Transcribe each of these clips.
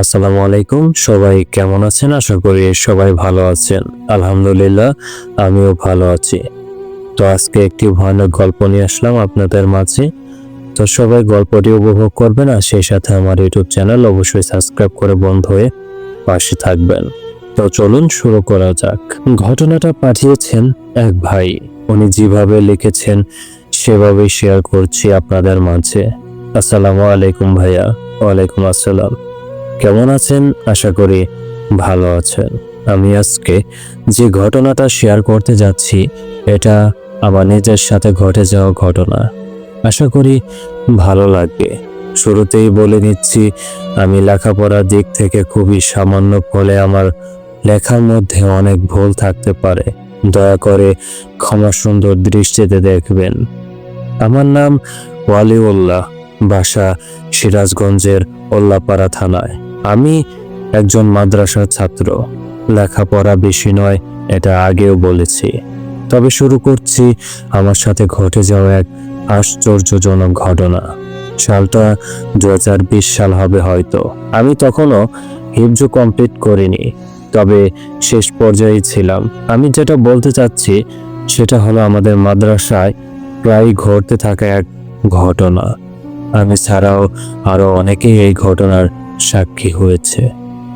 আসসালামু আলাইকুম। সবাই কেমন আছেন? আশা করি সবাই ভালো আছেন। আলহামদুলিল্লাহ, আমিও ভালো আছি। তো আজকে একটি ভয়ানক গল্প নিয়ে আসলাম আপনাদের মাঝে। তো সবাই গল্পটি উপভোগ করবেন আর সেই সাথে আমার ইউটিউব চ্যানেল অবশ্যই সাবস্ক্রাইব করে বন্ধ হয়ে পাশে থাকবেন। তো চলুন শুরু করা যাক। ঘটনাটা পাঠিয়েছেন এক ভাই। উনি যেভাবে লিখেছেন, সেভাবেই শেয়ার করছি আপনাদের মাঝে। আসসালামু আলাইকুম ভাইয়া। ওয়ালাইকুম আসসালাম। কেমন আছেন? আশা করি ভালো আছেন। আমি আজকে যে ঘটনাটা শেয়ার করতে যাচ্ছি, এটা আমার নিজের সাথে ঘটে যাওয়া ঘটনা। আশা করি ভালো লাগবে। শুরুতেই বলে নিচ্ছি, আমি লেখাপড়ার দিক থেকে খুবই সামান্য ফলে আমার লেখার মধ্যে অনেক ভুল থাকতে পারে। দয়া করে ক্ষমা সুন্দর দৃষ্টিতে দেখবেন। আমার নাম ওয়ালিউল্লাহ, বাসা সিরাজগঞ্জের ওল্লাপাড়া থানায়। আমি একজন মাদ্রাসার ছাত্র। লেখাপড়া বেশি নয়, এটা আগেও বলেছি। তবে শুরু করছি আমার সাথে ঘটে যাওয়া এক আশ্চর্যজনক ঘটনা। সালটা দু হাজার বিশ সাল হবে হয়তো। আমি তখনও হিফজ কমপ্লিট করিনি, তবে শেষ পর্যায়ে ছিলাম। আমি যেটা বলতে চাচ্ছি, সেটা হলো আমাদের মাদ্রাসায় প্রায় ঘটতে থাকা এক ঘটনা। আমি ছাড়াও আরও অনেকেই এই ঘটনার সাক্ষী হয়েছে।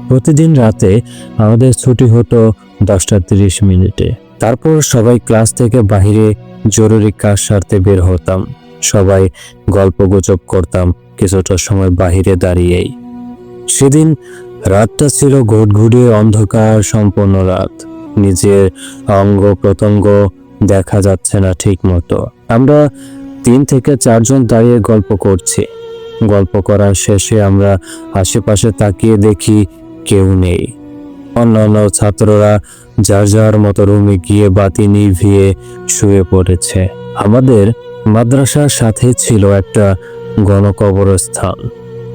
প্রতিদিন রাতে আমাদের ছুটি হতো দশটা তিরিশ মিনিটে। তারপর সবাই ক্লাস থেকে বাইরে জরুরি কাজ সারতে বের হতাম। সবাই গল্প গুজব করতাম কিছুটা সময় বাহিরে দাঁড়িয়েই। সেদিন রাতটা ছিল ঘুটঘুটে অন্ধকার সম্পন্ন রাত। নিজের অঙ্গ প্রত্যঙ্গ দেখা যাচ্ছে না ঠিক মতো আমরা তিন থেকে চারজন দাঁড়িয়ে গল্প করছি। গল্প করার শেষে আমরা আশেপাশে তাকিয়ে দেখি কেউ নেই। অন্যান্য ছাত্ররা যার যার মতো রুমে গিয়ে বাতি নিভিয়ে শুয়ে পড়েছে। আমাদের মাদ্রাসার সাথে ছিল একটা গণকবরস্থান।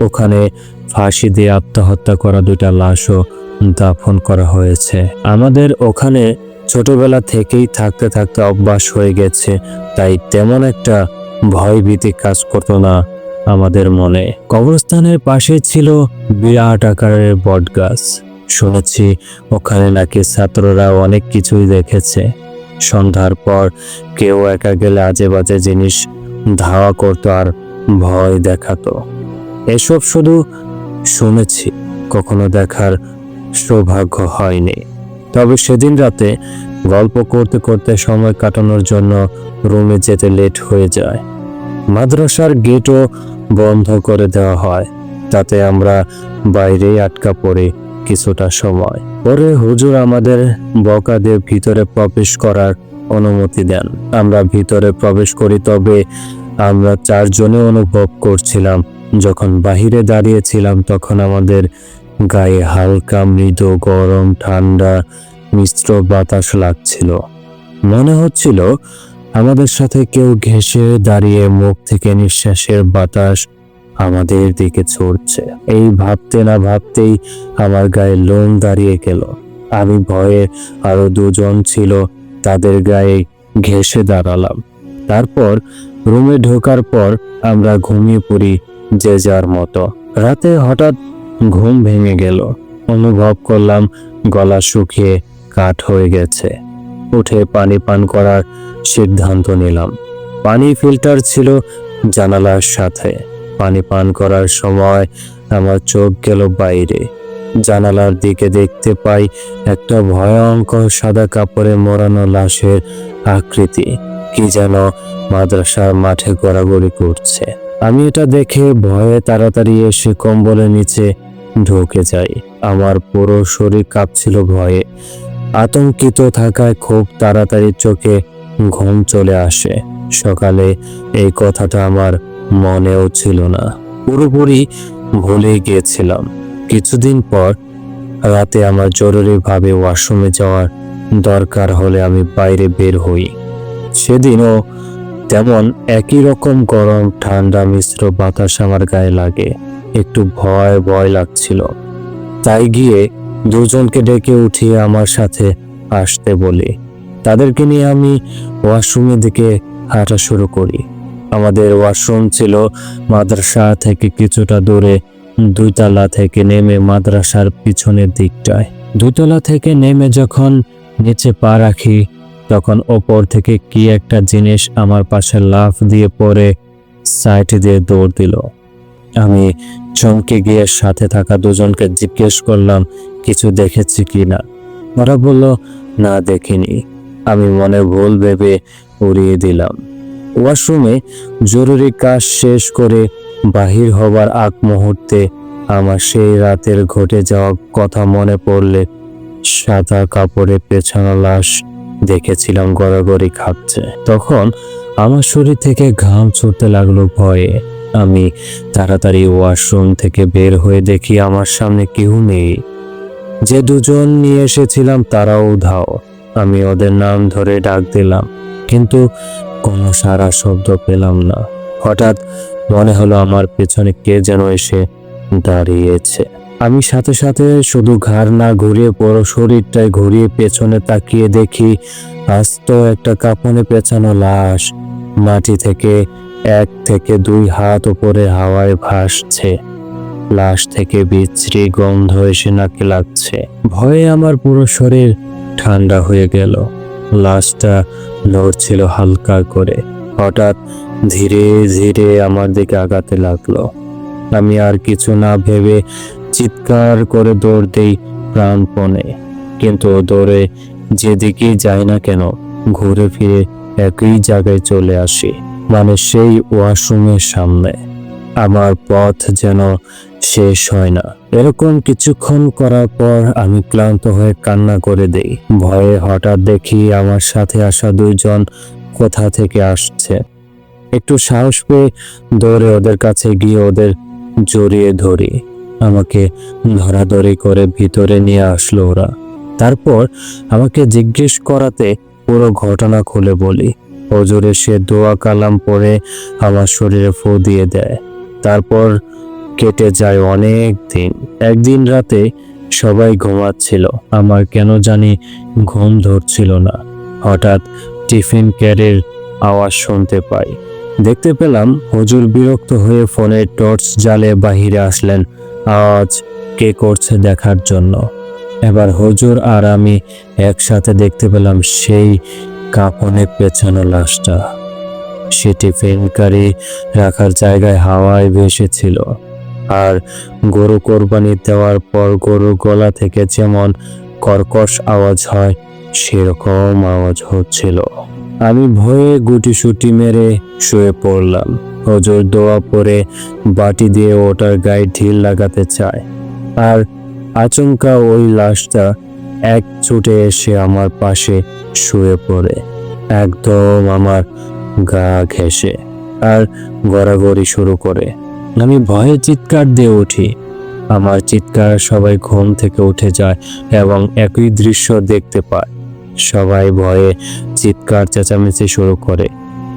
ওখানে ফাঁসি দিয়ে আত্মহত্যা করা দুইটা লাশও দাফন করা হয়েছে। আমাদের ওখানে ছোটবেলা থেকেই থাকতে থাকতে অভ্যাস হয়ে গেছে, তাই তেমন একটা ভয় ভীতি কাজ করতো না আমাদের মনে। কবরস্থানের পাশে ছিল বিরাট আকারের বট গাছ শুনেছি ওখানে নাকি ছাত্ররা অনেক কিছুই দেখেছে। সন্ধ্যার পর কেউ একা গেলে আজে বাজে জিনিস ধাওয়া করতো আর ভয় দেখাতো। এসব শুধু শুনেছি, কখনো দেখার সৌভাগ্য হয়নি। তবে সেদিন রাতে গল্প করতে করতে সময় কাটানোর জন্য রুমে যেতে লেট হয়ে যায়। মাদ্রাসার গেটও বন্ধ করে দেওয়া হয়, তাতে আমরা বাইরে আটকা পড়ি কিছুটা সময়। পরে হুজুর আমাদের বকা দিয়ে ভিতরে প্রবেশ করার অনুমতি দেন। আমরা ভিতরে প্রবেশ করি, তবে আমরা চারজনে অনুভব করছিলাম, যখন বাহিরে দাঁড়িয়েছিলাম, তখন আমাদের গায়ে হালকা মৃদু, গরম, ঠান্ডা, মিশ্র বাতাস লাগছিল। মনে হচ্ছিল আমাদের সাথে কেউ ঘেঁষে দাঁড়িয়ে মুখ থেকে নিঃশ্বাসের বাতাস আমাদের দিকে ছড়ছে এই ভাবতে না ভাবতেই আমার গায়ে লোম দাঁড়িয়ে গেল। আমি ভয়ে আরও দুজন ছিল, তাদের গায়ে ঘেঁষে দাঁড়ালাম। তারপর রুমে ঢোকার পর আমরা ঘুমিয়ে পড়ি যে যার মতো। রাতে হঠাৎ ঘুম ভেঙে গেল। অনুভব করলাম গলা শুকিয়ে কাঠ হয়ে গেছে। উঠে পানি পান করার সিদ্ধান্ত নিলাম। পানি ফিল্টার ছিল জানালার সাথে। পানি পান করার সময় আমার চোখ গেল বাইরে। জানালার দিকে দেখতে পাই একটা ভয়ঙ্কর সাদা কাপড়ে মোড়ানো লাশের আকৃতি। কি যেন মাদ্রাসার মাঠে গড়াগড়ি করছে। আমি এটা দেখে ভয়ে তাড়াতাড়ি এসে কম্বলের নিচে ঢুকে যাই। আমার পুরো শরীর কাঁপছিল ভয়ে। আতঙ্কিত থাকায় খুব তাড়াতাড়ি চোখে ঘুম চলে আসে। সকালে এই কথাটা আমার মনেও ছিল না। পুরোপুরি ভুলে গিয়েছিলাম। কিছুদিন পর রাতে আমার জরুরিভাবে ওয়াশরুমে যাওয়ার দরকার হলে আমি বাইরে বের হই। সেদিনও তেমন একই রকম গরম, ঠান্ডা, মিশ্র বাতাস আমার গায়ে লাগে। একটু ভয় ভয় লাগছিল। তাই গিয়ে দুজনকে ডেকে উঠিয়ে আমার সাথে আসতে বলি। তাদেরকে নিয়ে আমি ওয়াশরুমের দিকে হাঁটা শুরু করি। আমাদের ওয়াশরুম ছিল মাদ্রাসা থেকে কিছুটা দূরে, দুইতলা থেকে নেমে মাদ্রাসার পিছনের দিকটায়। দুইতলা থেকে নেমে যখন নিচে পা রাখি, তখন ওপর থেকে কি একটা জিনিস আমার পাশে লাফ দিয়ে পড়ে, সাইড দিয়ে দৌড় দিল। আমি চমকে গিয়ে সাথে থাকা দুজনকে জিজ্ঞেস করলাম, কিছু দেখেছি কি না? ওরা বলল, না, দেখিনি। আমি মনে ভুল ভেবে উড়িয়ে দিলাম। ওয়াশরুমে জরুরি কাজ শেষ করে বাহির হবার আগ মুহূর্তে আমার সেই রাতের ঘটে যাওয়া কথা মনে পড়লে সাদা কাপড়ে পেছানো লাশ দেখেছিলাম গড়াগড়ি খাচ্ছে। তখন আমার শরীর থেকে ঘাম ছুটতে লাগল ভয়ে। আমি তাড়াতাড়ি ওয়াশরুম থেকে বের হয়ে দেখি আমার সামনে কেউ নেই। যে দুজন নিয়ে এসেছিলাম তারাও ধাও আমি ওদের নাম ধরে ডাক দিলাম, কিন্তু কোনো সারা শব্দ পেলাম না। হঠাৎ মনে হলো আমার পেছনে কে যেন এসে দাঁড়িয়েছে। আমি সাথে সাথে শুধু ঘাড় না ঘুরিয়ে পুরো শরীরটাই ঘুরিয়ে পেছনে তাকিয়ে দেখি, আস্ত একটা কাপনে পেছানো লাশ। মাটি থেকে এক থেকে দুই হাত উপরে হাওয়ায় ভাসছে। লাশ থেকে বিচ্ছিরি গন্ধ এসে নাকে লাগছে। ভয়ে আমার পুরো শরীর ঠান্ডা হয়ে গেল। লাশটা নড়ছিল হালকা করে। হঠাৎ ধীরে ধীরে আমার দিকে আগাতে লাগল। আমি আর কিছু না ভেবে চিৎকার করে দৌড় দিই প্রাণপণে। কিন্তু দৌড়ে যেদিকেই যাই না কেন, ঘুরে ফিরে একই জায়গায় চলে আসি মানে সেই ওয়াশরুমের সামনে। আমার পথ যেন শেষ হয় না। এরকম কিছুক্ষণ করার পর আমি ক্লান্ত হয়ে কান্না করে দেই। ভয়ে হঠাৎ দেখি আমার সাথে আসা দুইজন কোথা থেকে আসছে। একটু সাহস পেয়ে দৌড়ে ওদের কাছে গিয়ে ওদের জড়িয়ে ধরি। আমাকে ধরাধরি করে ভিতরে নিয়ে আসলো ওরা। তারপর আমাকে জিজ্ঞেস করাতে পুরো ঘটনা খুলে বলি। হজুরে সে দোয়া কালাম পরে আমার শরীরে ফু দিয়ে দেয়। তারপর কেটে যায় অনেক দিন। একদিন রাতে সবাই ঘুমাচ্ছিল। আমার কেন জানি ঘুম ধরছিল না। হঠাৎ টিফিন ক্যারের আওয়াজ শুনতে পাই। দেখতে পেলাম হজুর বিরক্ত হয়ে ফোনে টর্চ জালে বাহিরে আসলেন। আওয়াজ কে করছে দেখার জন্য? এবার হুজুর আর আমি একসাথে দেখতে পেলাম সেই কাপনে পেছানো লাশটা। সেটি ফেনকারি রাখার জায়গায় হাওয়ায় ভেসেছিল। আর গরু কোরবানি দেওয়ার পর গরুর গলা থেকে যেমন কর্কশ আওয়াজ হয়, সেরকম আওয়াজ হচ্ছিল। আমি ভয়ে গুটি সুটি মেরে শুয়ে পড়লাম। হজর দোয়া পরে বাটি দিয়ে ওটার গায়ে ঢিল লাগাতে চায়। আর আচমকা ওই লাশটা এক ছুটে এসে আমার পাশে শুয়ে পড়ে। একদম আমার গা ঘেঁষে আর গড়াগড়ি শুরু করে। আমি ভয়ে চিৎকার দিয়ে উঠি। আমার চিৎকার সবাই ঘুম থেকে উঠে যায় এবং একই দৃশ্য দেখতে পায়। সবাই ভয়ে চিৎকার চেঁচামেচি শুরু করে।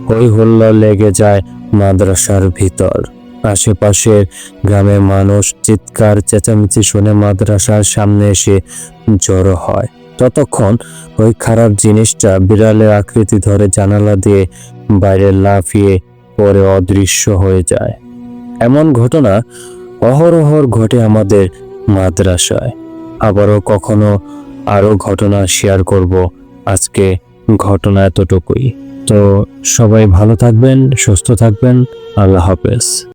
হই হল্লা লেগে যায় মাদ্রাসার ভিতর। আশেপাশের গ্রামের মানুষ চিৎকার, চেঁচামেচি শুনে মাদ্রাসার সামনে এসে জড়ো হয়। ততক্ষণ ওই খারাপ জিনিসটা বিড়ালের আকৃতি ধরে জানালা দিয়ে বাইরে লাফিয়ে পরে অদৃশ্য হয়ে যায়। এমন ঘটনা অহরহর ঘটে আমাদের মাদ্রাসায়। আবারও কখনো আরও ঘটনা শেয়ার করব আজকে ঘটনা এতটুকুই। তো সবাই ভালো থাকবেন, সুস্থ থাকবেন, আল্লাহ হাফেজ।